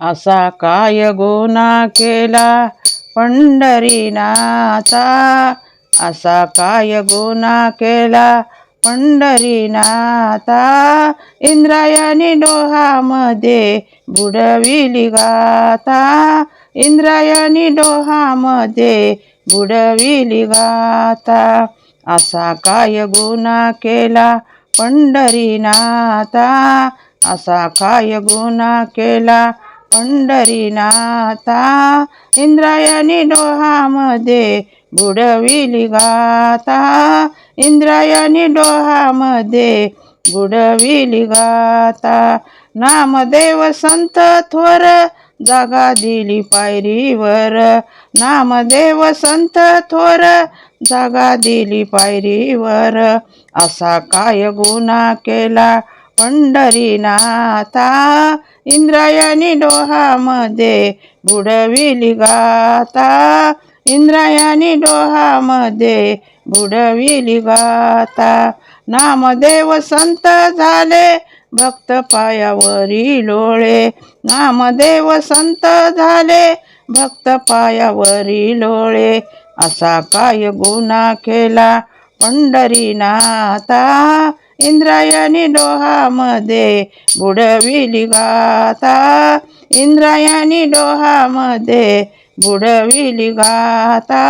असा काय गुन्हा केला पंढरीनाथा असा काय गुन्हा केला पंढरीनाथा इंद्रायणी डोहामध्ये बुडविली गाता इंद्रायणी डोहामध्ये बुडविली गाता असा काय गुन्हा केला पंढरीनाथा असा काय गुन्हा केला पंढरीनाथा इंद्रायणी डोहामध्ये बुडविली गाता इंद्रायणी डोहामध्ये बुडविली गाता नामदेव संत थोर जागा दिली पायरीवर. नामदेव संत थोर जागा दिली पायरीवर. असा काय गुन्हा केला? पंढरीनाथा इंद्रायणी डोहामध्ये बुडविली गाता इंद्रायणी डोहामध्ये बुडविली गाता नामदेव संत झाले भक्त पायावरी लोळे. नामदेव संत झाले भक्त पायावरी लोळे. असा काय गुन्हा केला पंढरीनाथा. इंद्रायणी डोहामध्ये बुडविली गाता इंद्रायणी डोहामध्ये बुडविली गाता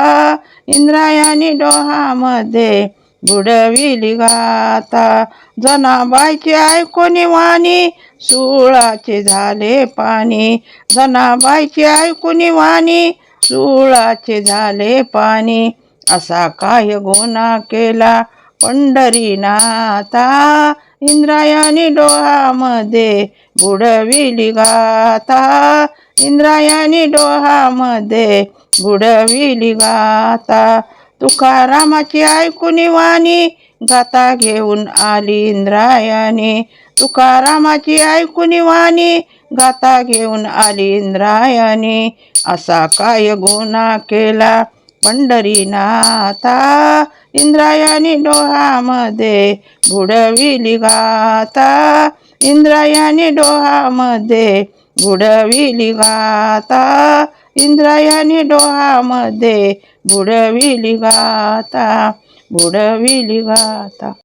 इंद्रायणी डोहामध्ये बुडविली गाता जनाबाईची ऐकून वाणी सुळाचे झाले पाणी. जनाबाईची ऐकून वाणी सुळाचे झाले पाणी. असा काय गुन्हा केला? पंढरीनाथा इंद्रायणी डोहामध्ये बुडविली गाता इंद्रायणी डोहामध्ये बुडविली गाता तुकारामाची ऐकुनी वाणी गाता घेऊन आली इंद्रायणी तुकारामाची ऐकुनी वाणी गाता घेऊन आली इंद्रायणी असा काय गुन्हा केला? पंढरीनाथा इंद्रायणी डोहामध्ये बुडविली गाता इंद्रायणी डोहामध्ये बुडविली गाता इंद्रायणी डोहामध्ये बुडविली गाता बुडविली गाता